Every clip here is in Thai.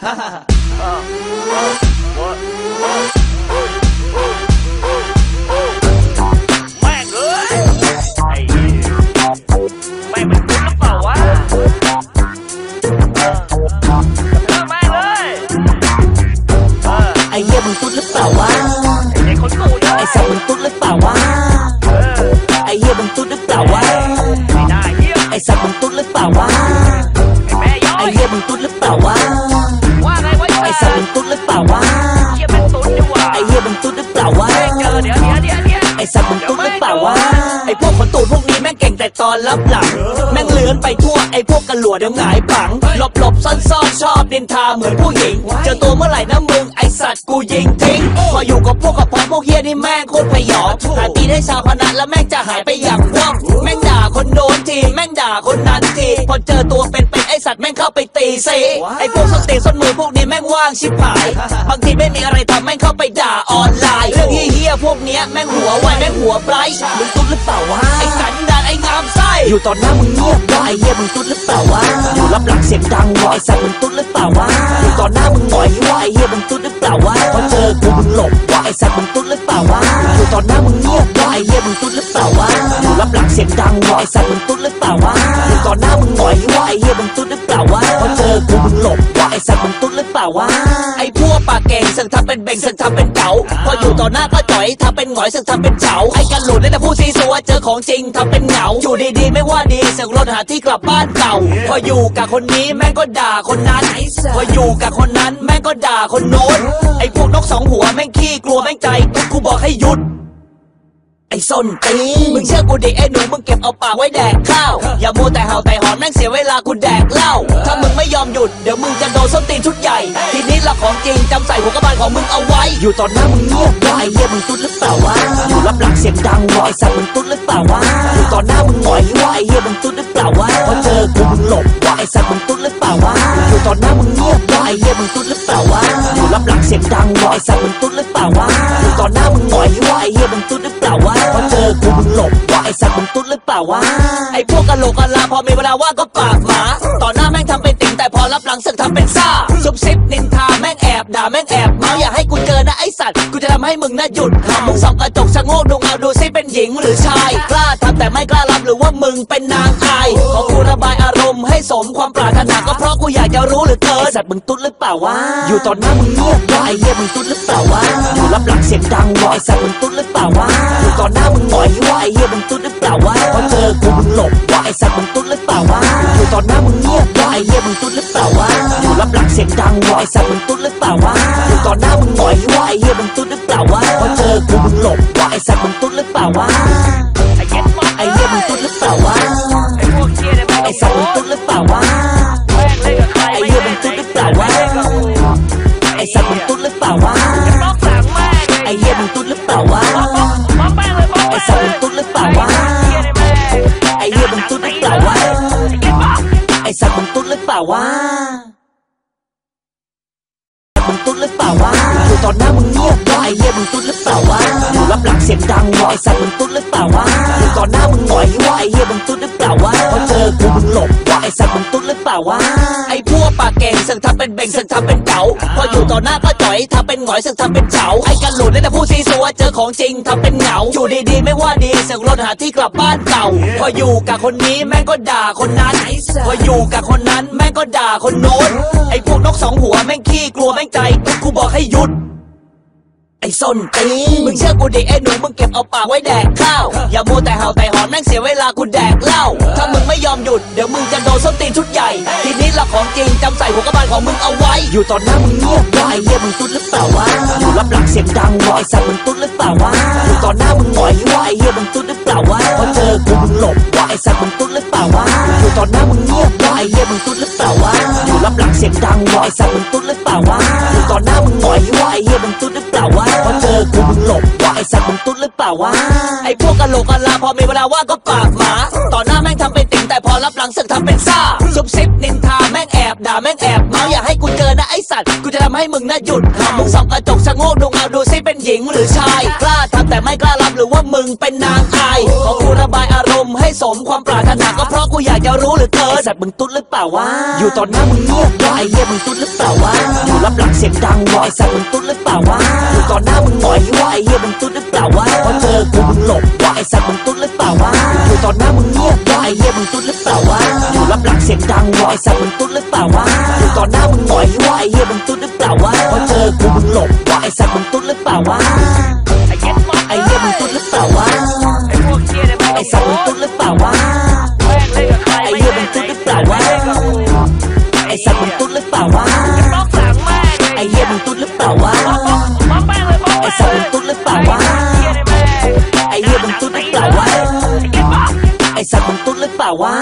แม่งเอ้ยไอ้เหี้ยแม่งเป็นคุณหรือเปล่าวะเออเออแม่งเสัตว์มึงตุ๊ดหรือเปล่าวะไอพวกคนตูดพวกนี้แม่งเก่งแต่ตอนรับหลัง แม่งเลื้อนไปทั่วไอพวกกระหลัวเดี๋ยวหงายปังหลบหลบซ่อนซ่อนชอบดินทาเหมือนผู้หญิง เจอตัวเมื่อไหร่นะมึงไอสัตว์กูยิงทิ้งพออยู่กับพวกกับ วกเฮียนี่แม่งโคตรพยองหาตีนให้ชาวพนันแล้วแม่งจะหายไปอย่างว่องแม่งด่าคนโน้นที แม่งด่าคนนั้นที พอเจอตัวเป็นเป็นไอสัตว์แม่งเข้าไปตีซีไอพวกส้นตีนส้นมือพวกนี้แม่งว่างชิบหาย บางทีไม่มีอะไรทำแม่งเข้าไปด่าออนไลน์ เรื่องเฮียพวกเนี้ยแม่งหัวไวแม่งหัวไบรท์มึงตุ๊ดหรือเปล่าวะไอ้สันดานไอ้งามส อยู่ตอนหน้ามึงเงียบวะไอ้เหี้ยมึงตุ๊ดหรือเปล่าวะอยู่รับหลังเสียงดังวะไอ้สัตว์มึงตุ๊ดหรือเปล่าวะอยู่ตอนหน้ามึงหงอยวะไอ้เหี้ยมึงตุ๊ดหรือเปล่าวะพอเจอกูมึงหลบวะไอ้สัตว์มึงตุ๊ดหรือเปล่าวะอยู่ตอนหน้ามึงเงียบวะไอ้เหี้ยมึงตุ๊ดหรือเปล่าวะอยู่รับหลังเสียงดังวะไอ้สัตว์มึงตุ๊ดหรือเปล่าวะอยู่ตอนหน้ามึงหงอยวะไอ้เหี้ยมึงตุ๊ดหรือเปล่าวะพอเจอกูมึงหลบ สัตว์มึงตุ๊ดหรือเปล่าวะไอ้พวกปากเก่งสึกทำเป็นเบ่งสึกทำเป็นเก๋าพออยู่ต่อหน้าก็จ่อยทำเป็นหงอยสึกทำเป็นเฉาไอ้กันหลุดแล้วแต่พูดซีซัวเจอของจริงทำเป็นเหงาอยู่ดีๆไม่ว่าดีสึกรถหาที่กลับบ้านเก่า พออยู่กับคนนี้แม่งก็ด่าคนนั้นพออยู่กับคนนั้นแม่งก็ด่าคนโน้นไอ้พวกนกสองหัวแม่งขี้กลัวแม่งใจตุ๊กกูบอกให้หยุด ไอ้ส้นตีนมึงเชื่อกูดิไอ้หนูมึงเก็บเอาปากไว้แดกข้าว อย่ามัวแต่เห่าแต่หอนแม่งเสียเวลากูแดกเหล้า ถ้ามึงไม่ยอมหยุด เดี๋ยวมึงจะโดนส้นตีนชุดใหญ่ ทีนี้ละของจริงจำใส่หัวกระบาลของมึงเอาไว้ อยู่ตอนหน้ามึงเงียบวะไอ้เหี้ยมึงตุ๊ดหรือเปล่าวะ อยู่รับหลังเสียงดังวะไอ้สัตว์มึงตุ๊ดหรือเปล่าวะ อยู่ตอนหน้ามึงหงอยวะไอ้เหี้ยมึงตุ๊ดหรือเปล่าวะ พอเจอกูมึงหลบวะไอ้สัตว์มึงตุ๊ดหรือเปล่าวะ อยู่ตอนหน้ามึงเงียบวะไอ้เหี้ยมึงตุ๊ดหรือเปล่าวะ อยู่รับหลังเสียงดังวะไอ้สัตว์มึงตุ๊ดหรือเปล่าวะ อยู่ตอนหน้ามึงหงอยวะไอ้เหี้ยมึงตุ๊ด มึงตุ๊ดหรือเปล่าวะไอ้พวกกะโหลกกะลาพอมีเวลาว่างก็ปากหมาต่อหน้าแม่งทำเป็นติ่งแต่พอรับหลังสึกทำเป็นซ่าซุบซิบนินทาแม่งแอบด่าแม่งแอบ เมาอย่าให้กูเจอนะไอ้สัตว์ กูจะทำให้มึงน่าหยุดมึงส่องกระจกชะโงกดูเงาดูซิเป็นหญิงหรือชาย กล้าทำแต่ไม่กล้ารับหรือว่ามึงเป็นนางอายขอกูระบายอารมณ์ให้สมความปรารถนาก็เพราะกูอยากจะรู้เหลือเกินไอ้สัตว์มึงตุ๊ดหรือเปล่าวะ อยู่ตอนหน้ามึงเงียบวะไอ้เหี้ยมึงตุ๊ดหรือเปล่าวะ อยู่รับหลังเสียงดังวะไอ้สัตว์มึงตุ๊ดหรือเปล่าวะ อยู่ตอนหน้ามึงหงอยวะไอ้เหี้ยมึงตุ๊ดหรือเปล่าวะพอเจอกูมึงหลบวะไอ้สัตว์มึงตุ๊ดหรือเปล่าวะ อยู่ตอนหน้ามึงเงียบวะไอ้เหี้ยมึงตุ๊ดหรือเปล่าวะ อยู่รับหลังเสียงดังวะไอ้สัตว์มึงตุ๊ดหรือเปล่าวะ ลบวะไอ้สัตว์ ตอนหน้ามึงหงอยวะไอเหี้ยมึงตุ๊ดหรือเปล่าวะพอเจอกูมึงหลบวะไอ้สัตว์มึงตุ๊ดหรือเปล่าวะไอ้พวกปากเก่งสึกทำเป็นเบ่งสึกทำเป็นเก๋าพออยู่ต่อหน้าก็จ่อยทำเป็นหงอยสึกทำเป็นเฉาไอ้กันหลุดแล้แต่พูดซีซัวเจอของจริงทำเป็นเหงาอยู่ดีๆไม่ว่าดีสึกรถหาที่กลับบ้านเก่า พออยู่กับคนนี้แม่งก็ด่าคนนั้นพออยู่กับคนนั้นแม่งก็ด่าคนโน้นไอ้พวกนกสองหัวแม่งขี้กลัวแม่งใจตุ๊กกูบอกให้หยุดไอ้ส้นตีมึงเชื่อกูดิไอ้หนูมึงเก็บเอาปากไว้แดก มัวแต่เห่าแต่หอนแม่งเสียเวลากูแดกเหล้าถ้ามึงไม่ยอมหยุดเดี๋ยวมึงจะโดนส้นตีนชุดใหญ่ ทีนี้ละของจริงจำใส่หัวกระบาลของมึงเอาไว้ อยู่ตอนหน้ามึงเงียบวะไอ้เหี้ยมึงตุ๊ดหรือเปล่าวะอยู่รับหลังเสียงดังวะไอ้สัตว์มึงตุ๊ดหรือเปล่าวะอยู่ตอนหน้ามึงหงอยวะไอ้เหี้ยมึงตุ๊ดหรือเปล่าวะพอเจอกูมึงหลบวะไอ้สัตว์มึงตุ๊ดหรือเปล่าวะอยู่ตอนหน้ามึงเงียบวะไอ้เหี้ยมึงตุ๊ดหรือเปล่าวะอยู่รับหลังเสียงดังวะไอ้สัตว์มึงตุ๊ดหรือเปล่าวะอยู่ตอนหน้ามึงหงอยวะไอ้เหี้ยมึงตุ๊ดหรือเปล่าวะพอเจอกูมึงหลบวะ ไอ้สัตว์มึงตุ๊ดหรือเปล่าวะไอ้พวกกะโหลกกะลาพอมีเวลาว่างก็ปากหมาต่อหน้าแม่งทำเป็นติ่งแต่พอรับหลังสึกทำเป็นซ่าซุบซิบนินทาแม่งแอบด่าแม่งแอบเมาอย่าให้กูเจอนะไอ้สัตว์กูจะทำให้มึงน่าหยุดมึงส่องกระจกชะโงกดูเงาดูซิเป็นหญิงหรือชายกล้าทำแต่ไม่กล้ารับหรือว่ามึงเป็นนางอายขอกูระบายอารมณ์ให้ให้สมความปรารถนาก็เพราะกูอยากจะรู้เหลือเกินไอ้สัตว์มึงตุ๊ดหรือเปล่าวะอยู่ตอนหน้ามึงเงียบวะไอ้เหี้ยมึงตุ๊ดหรือเปล่าวะอยู่รับหลังเสียงดังวะไอ้สัตว์มึงตุ๊ดหรือเปล่าวะอยู่ ตอนหน้ามึงหงอยวะไอ้เหี้ยมึงตุ๊ดหรือเปล่าวะพอเจอกูมึงหลบวะไอ้สัตว์มึงตุ๊ดหรือเปล่าวะอยู่ตอนหน้ามึงเงียบวะไอ้เหี้ยมึงตุ๊ดหรือเปล่าวะอยู่รับหลังเสียงดังวะไอ้สัตว์มึงตุ๊ดหรือเปล่าวะอยู่ตอนหน้ามึงหงอยวะไอ้เหี้ยมึงตุ๊ดหรือเปล่าวะพอเจอกูมึงหลบวะไอ้สัตว์มึงตุ๊ดหรือเปล่าวะไอ้เย็ดมากไอ้เหี้ยมึงตุ๊ดหรือเปล่าวะไอ้พวกเหี้ยเนี่ยแม่งไอ้สัตว์มึงตุ๊ดหรือเปล่าวะ งตุ๊ดหรือเปล่า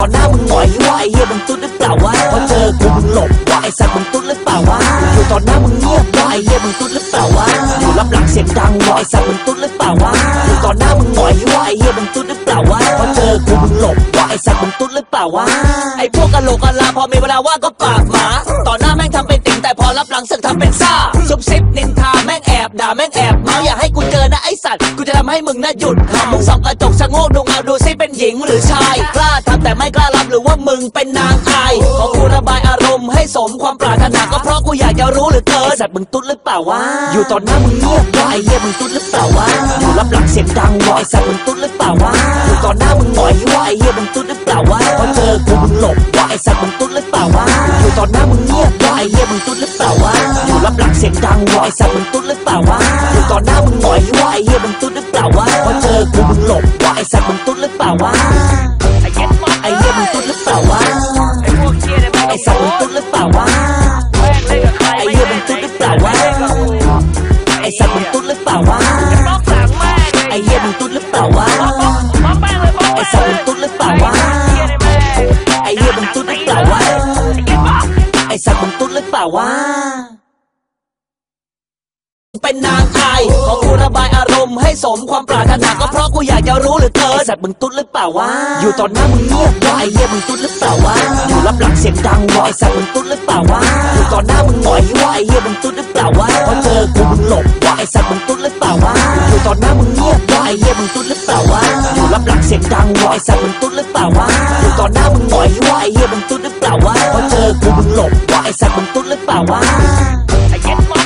ตอนหน้ามึงหงอยวะไอ้เหี้ยมึงตุ๊ดหรือเปล่าวะพอเจอกูมึงหลบวะไอ้สัตว์มึงตุ๊ดหรือเปล่าวะอยู่ตอนหน้ามึงเงียบวะไอ้เหี้ยมึงตุ๊ดหรือเปล่าวะอยู่รับหลังเสียงดังวะไอ้สัตว์มึงตุ๊ดหรือเปล่าวะอยู่ตอนหน้ามึงหงอยวะไอ้เหี้ยมึงตุ๊ดหรือเปล่าวะพอเจอกูมึงหลบวะไอ้สัตว์มึงตุ๊ดหรือเปล่าวะไอ้พวกกะโหลกกะลาพอมีเวลาว่างก็ปากหมาตอนหน้าแม่งทำเป็นติ่งแต่พอรับหลังเสึกทำเป็นซ่าซุบซิบนินทาแม่ง สัตว์กูจะทำให้มึงน่าหยุดมึงส่องกระจกชะโงกดูเงาดูซิเป็นหญิงหรือชาย กล้าทำแต่ไม่กล้ารับหรือว่ามึงเป็นนางอายขอกูระบายอารมณ์ให้สมความปรารถนาก็เพราะกูอยากจะรู้เหลือเกินไอ้สัตว์มึงตุ๊ดหรือเปล่าวะอยู่ตอนหน้ามึงเงียบวะไอ้เหี้ยมึงตุ๊ดหรือเปล่าวะอยู่รับหลังเสียงดังวะไอ้สัตว์มึงตุ๊ดหรือเปล่าวะอยู่ตอนหน้ามึงหงอยวะไอ้เหี้ยมึงตุ๊ดหรือเปล่าวะพอเจอกูมึงหลบวะ ไอ้สัตว์มึงตุ๊ดหรือเปล่าวะอยู่ตอนหน้ามึงเงียบวะไอ้เหี้ยมึงตุ๊ดหรือเปล่าวะอยู่รับหลังเสียงดังวะไอ้สัตว์มึงตุ๊ดหรือเปล่าวะอยู่ตอนหน้ามึงหงอยวะไอ้เหี้ยมึงตุ๊ดหรือเปล่าวะพอเจอกูมึงหลบวะไอ้สัตว์มึงตุ๊ดหรือเปล่าวะไอ้เย็ดมากไอ้เหี้ยมึงตุ๊ดหรือเปล่าวะไอ้พวกเหี้ยเนี่ยแม่งไอ้สัตว์มึงตุ๊ดหรือเปล่าวะ เปล่าวะเป็นนางอายขอกูระบายอารมณ์ให้สมความปรารถนาก็เพราะกูอยากจะรู้เหลือเกินไอ้สัตว์มึงตุ๊ดหรือเปล่าวะอยู่ตอนหน้ามึงเงียบวะไอ้เหี้ยมึงตุ๊ดหรือเปล่าวะอยู่รับหลังเสียงดังวะไอ้สัตว์มึงตุ๊ดหรือเปล่าวะอยู่ตอนหน้ามึงหงอยวะไอ้เหี้ยมึงตุ๊ดหรือเปล่าวะพอเจอกูมึงหลบวะไอ้สัตว์มึงตุ๊ดหรือเปล่าวะอยู่ตอนหน้ามึงเงียบวะไอ้เหี้ยมึงตุ๊ดหรือเปล่าวะอยู่รับหลังเสียงดังวะไอ้สัตว์มึงตุ๊ดหรือเปล่าวะอยู่ตอนหน้ามึงหงอยวะไอ้เหี้ยมึงตุ๊ดหรือเปล่าวะพอเจอกูมึงหลบ วะไอ้สัตว์มึงตุ๊ดหรือเปล่าวะไอ้เย็ดมา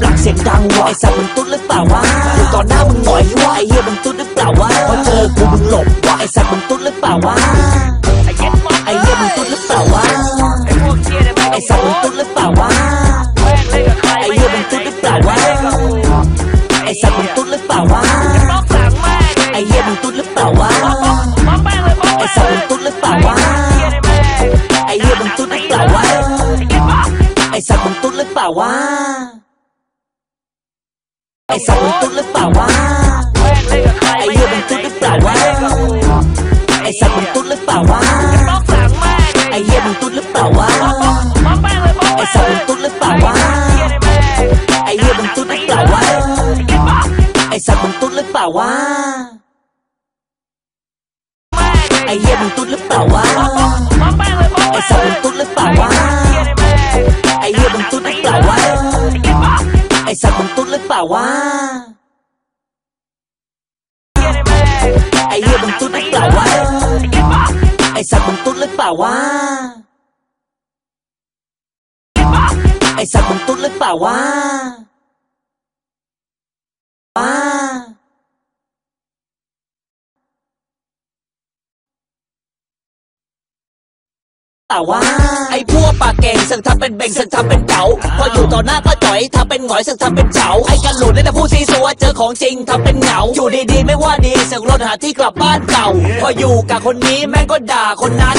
ล่าวะ ไอ้พวกเหี้ยเนี่ยแม่ง ไอ้สัตว์มึงตุ๊ดหรือเปล่าวะ แม่งเล่นกับใคร ไอ้เหี้ยมึงตุ๊ดหรือเปล่าวะ ไอ้สัตว์มึงตุ๊ดหรือเปล่าวะ บล็อกหลังแม่ง ไอ้เหี้ยมึงตุ๊ดหรือเปล่าวะ บล็อกบล็อกบล็อกแม่งเลยบล็อก ไอ้สัตว์มึงตุ๊ดหรือเปล่าวะ ไอ้เหี้ยเนี่ยแม่ง ไอ้เหี้ยมึงตุ๊ดหรือเปล่าวะ ไอ้สัตว์มึงตุ๊ดหรือเปล่าวะ อยู่รับหลังเสียงดังวะไอ้สัตว์มึงตุ๊ดหรือเปล่าวะ อยู่ตอนหน้ามึงหงอยวะไอ้เหี้ยมึงตุ๊ดหรือเปล่าวะพอเจอกูมึงหลบวะไอ้สัตว์มึงตุ๊ดหรือเปล่าวะ ไอ้เย็ดมาก ไอ้เหี้ยมึงตุ๊ดหรือเปล่าวะ ไอ้พวกเหี้ยเนี่ยแม่ง ไอ้สัตว์มึงตุ๊ดหรือเปล่าวะ แม่งเล่นกับใคร ไอ้เหี้ยมึงตุ๊ดหรือเปล่าวะ ไอ้สัตว์มึงตุ๊ดหรือเปล่าวะ บล็อกหลังแม่ง ไอ้เหี้ยมึงตุ๊ดหรือเปล่าวะ บล็อกบล็อกบล็อกแม่งเลยบล็อก ไอ้สัตว์มึงตุ๊ดหรือเปล่าวะ ไอ้เหี้ยมึงตุ๊ดหรือเปล่าวะ ไอ้สัตว์มึงตุ๊ดหรือเปล่าวะ ไอ้สัตว์มึงตุ๊ดหรือเปล่าวะ แม่งเล่นกับใคร ไอ้เหี้ยมึงตุ๊ดหรือเปล่าวะ ไอ้สัตว์มึงตุ๊ดหรือเปล่าวะ บล็อกหลังแม่ง ไอ้เหี้ยมึงตุ๊ดหรือเปล่าวะ บล็อกบล็อกบล็อกแม่งเลยบล็อกไอ้สัตว์มึงตุ๊ดหรือเปล่าวะไอ้เหี้ยมึงตุ๊ดหรือเปล่าวะไอ้สัตว์ ไอ้สัตว์มึงตุ๊ดหรือเปล่าวะไอ้เหี้ยมึงตุ๊ดหรือเปล่าวะ ไอ้สัตว์มึงตุ๊ดหรือเปล่าวะ ไอ้สัตว์มึงตุ๊ดหรือเปล่าวะว้าเป ล่าวะไอ้พวกปากเก่งสึกทำเป็นเบ่งสึกทำเป็นเก๋าพออยู่ต่อหน้าก็จ่อยทำเป็นหงอยสึกทำเป็นเจ๋าไอ้กันหลุดได้แต่พูดซีซัวเจอของจริงทำเป็นเหงาอยู่ดีๆไม่ว่าดีสึกรถหาที่กลับบ้านเก่า พออยู่กับคนนี้แม่งก็ด่าคนนั้น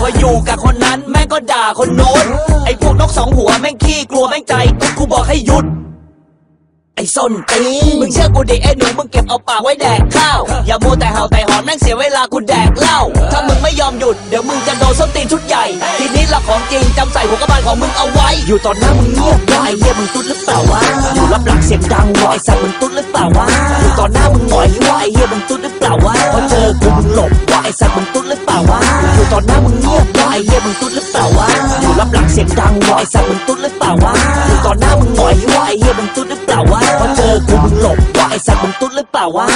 พออยู่กับคนนั้นแม่งก็ด่าคนโน้นไอ้พวกนกสองหัวแม่งขี้กลัวแม่งใจตุ๊กกูบอกให้หยุด ไอ้ส้นตีนมึงเชื่อกูดิไอ้หนูมึงเก็บเอาปากไว้แดกข้าว อย่ามัวแต่เห่าแต่หอนแม่งเสียเวลากูแดกเหล้า ถ้ามึงไม่ยอมหยุด เดี๋ยวมึงจะโดนส้นตีนชุดใหญ่ ทีนี้ละของจริงจำใส่หัวกระบาลของมึงเอาไว้ อยู่ตอนหน้ามึงเงียบไอ้เหี้ยมึงตุ๊ดหรือเปล่าวะ อยู่รับหลังเสียงดังวะไอ้สัตว์มึงตุ๊ดหรือเปล่าวะ อยู่ตอนหน้ามึงหงอยวะไอ้เหี้ยมึงตุ๊ดหรือเปล่าวะ พอเจอกูมึงหลบวะไอ้สัตว์มึงตุ๊ดหรือเปล่าวะ อยู่ตอนหน้ามึงเงียบวะไอ้เหี้ยมึงตุ๊ดหรือเปล่าวะ อยู่รับหลังเสียงดังวะไอ้สัตว์มึงตุ๊ดหรือเปล่าวะ อยู่ตอนหน้ามึงหงอยวะไอ้เหี้ยมึงตุ๊ดหรือ ไอ้สัตว์มึงตุ๊ดหรือเปล่าวะ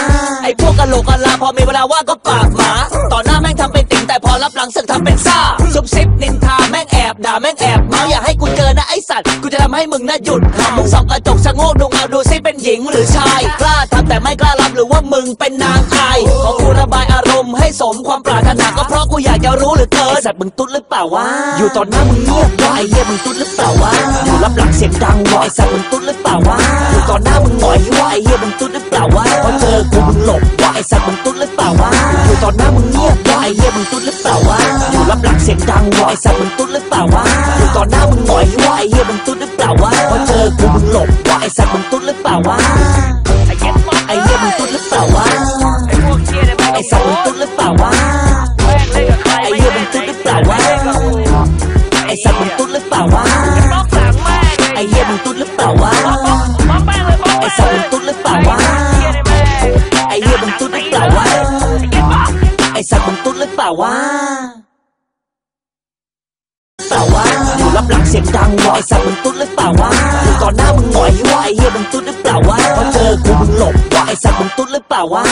ไอ้พวกกะโหลกกะลาพอมีเวลาว่างก็ปากหมาต่อหน้าแม่งทำเป็นติ่งแต่พอรับหลังสึกทำเป็นซ่าซุบซิบนินทาแม่งแอบด่าแม่งแอบเมาอย่าให้กูเจอนะไอ้สัตว์กูจะทำให้มึงน่าหยุดหามึงส่องกระจกชะโงกดูเอาดูซิเป็น หญิงหรือชาย กล้าทำแต่ไม่กล้ารับหรือว่ามึงเป็นนางอายขอกูระบายอารมณ์ให้สมความปรารถนาก็เพราะกูอยากจะรู้เหลือเกินไอ้สัตว์มึงตุ๊ดหรือเปล่าวะอยู่ตอนหน้ามึงเงียบวะไอ้เหี้ยมึงตุ๊ดหรือเปล่าวะอยู่รับหลังเสียงดังวะไอ้สัตว์มึงตุ๊ดหรือเปล่าวะอยู่ตอนหน้ามึงหงอยวะไอ้เหี้ยมึงตุ๊ดหรือเปล่าวะพอเจอกูมึงหลบวะไอ้สัตว์มึงตุ๊ดหรือเปล่าวะอยู่ตอนหน้ามึงเงียบวะไอ้เหี้ยมึงตุ๊ดหรือเปล่าวะอยู่รับหลังเสียงดังวะไอ้สัตว์มึงตุ๊ดหรือเปล่าวะอยู่ตอนหน้ามึงหงอยวะไอ้เหี้ยมึงตุ๊ดหรือเปล่าวะพอเจอกูมึงหลบวะ ไอ้สัตว์มึงตุ๊ดหรือเปล่าวะ ไอ้เหี้ยมึงตุ๊ดหรือเปล่าวะพอเจอกูมึงหลบวะไอ้สัตว์มึงตุ๊ดหรือเปล่าวะ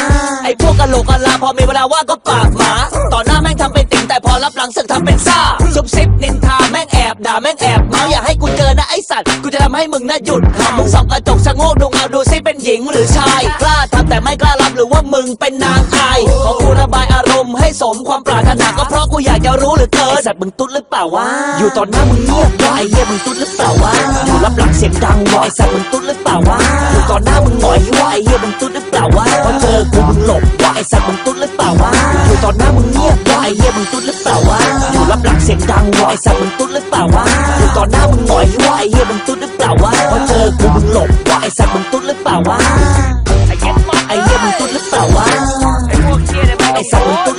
ไอ้พวกกะโหลกกะลาพอมีเวลาว่างก็ปากหมาต่อหน้าแม่งทำเป็นติ่งแต่พอรับหลังสึกทำเป็นซ่าซุบซิบนินทาแม่งแอบด่าแม่งแอบเมาอย่าให้กูเจอนะไอ้สัตว์กูจะทำให้มึงน่าหยุดหามึงส่องกระจกชะโงกดูเอาดูซิ เป็นหญิงหรือชาย กล้าทำแต่ไม่กล้ารับหรือว่ามึงเป็นนางอายขอกูระบายอารมณ์ให้สมความปรารถนาก็เพราะกูอยากจะรู้เหลือเกินไอ้สัตว์มึงตุ๊ดหรือเปล่าวะอยู่ตอนหน้ามึงเงียบวะไอ้เหี้ยมึงตุ๊ดหรือเปล่าวะอยู่รับหลังเสียงดังวะไอ้สัตว์มึงตุ๊ดหรือเปล่าวะอยู่ตอนหน้ามึงหงอยวะไอ้เหี้ยมึงตุ๊ดหรือเปล่าวะพอเจอกูมึงหลบวะไอ้สัตว์มึงตุ๊ดหรือเปล่าวะอยู่ตอนหน้ามึงเงียบวะไอ้เหี้ยมึงตุ๊ดหรือเปล่าวะอยู่รับหลังเสียงดังวะไอ้สัตว์มึงตุ๊ดหรือเปล่าวะอยู่ตอนหน้ามึงหงอยวะไอ้เหี้ยมึงตุ๊ดหรือเปล่าวะพอเจอกูมึงหลบ วะไอ้สัตว์มึงตุ๊ด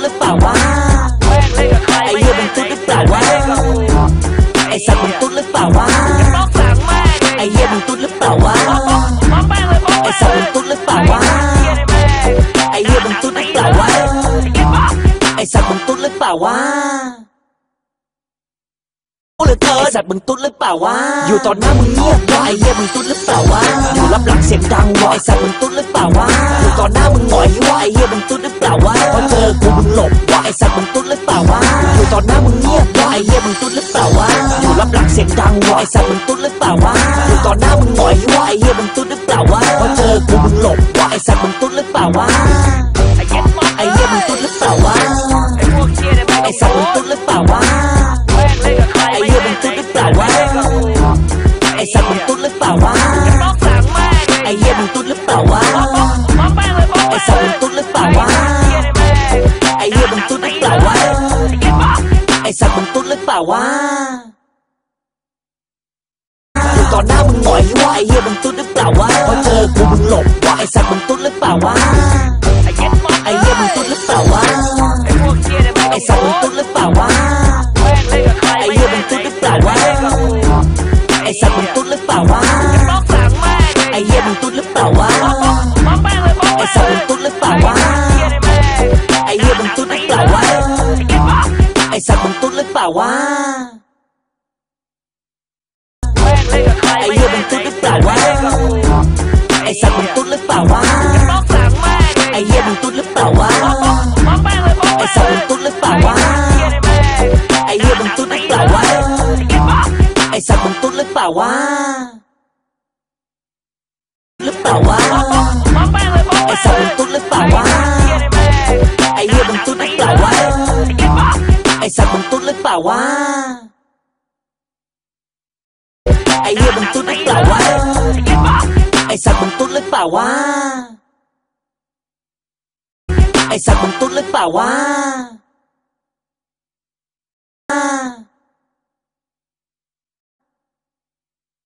เหลือเกินไอ้สัตว์มึงตุ๊ดหรือเปล่าวะอยู่ตอนหน้ามึงเงียบวะไอ้เหี้ยมึงตุ๊ดหรือเปล่าวะอยู่รับหลังเสียงดังวะไอ้สัตว์มึงตุ๊ดหรือเปล่าวะอยู่ตอนหน้ามึงหงอยวะไอ้เหี้ยมึงตุ๊ดหรือเปล่าวะพอเจอกูมึงหลบวะไอ้สัตว์มึงตุ๊ดหรือเปล่าวะอยู่ตอนหน้ามึงเงียบวะไอ้เหี้ยมึงตุ๊ดหรือเปล่าวะอยู่รับหลังเสียงดังวะไอ้สัตว์มึงตุ๊ดหรือเปล่าวะอยู่ตอนหน้ามึงหงอยวะไอ้เหี้ยมึงตุ๊ดหรือเปล่าวะพอเจอกูมึงหลบวะไอ้สัตว์มึงตุ๊ดหรือเปล่าวะไอ้เย็ดมากไอ้เหี้ยมึงตุ๊ดหรือเปล่าวะไอ้พวกเชี่ยเนี่ยไม่ต้ไอ้องสัตว์โดมึงนตุ๊ดหรือเปล่าวะ ตุ๊ดหรือเปล่าวะอยู่ตอนหน้ามึงหงอยวะไอ้เหี้ยมึงตุ๊ดหรือเปล่าวะพอเจอกูมึงหลบวะไอ้สัตว์มึงตุ๊ดหรือเปล่าวะไอ้เย็ดมากไอ้เหี้ยมึงตุ๊ดหรือเปล่าวะไอ้พวกเชี่ยเนี่ยไม่ต้ไอ้องสัตว์มึงโดตุ๊ดนหรือเปล่าวะแม่งเล่นกับใครไอ้เหี้ยมึงตุ๊ดหรือเปล่าวะไอ้สัตว์มึงตุ๊ดหรือเปล่าวะบล็อกหลังแม่งเลยไอ้เหี้ยมึงตุ๊ดหรือเปล่าวะ รไอ้เหี้ยมึงตุ๊ดหรือเปล่าวะไอ้สัตว์มึงตุ๊ดหรือเปล่าวะบล็อกหลังแม่งเลยไอ้เหี้ยมึงตุ๊ดหรือเปล่าวะบล็อกบล็อกบล็อกแม่งเ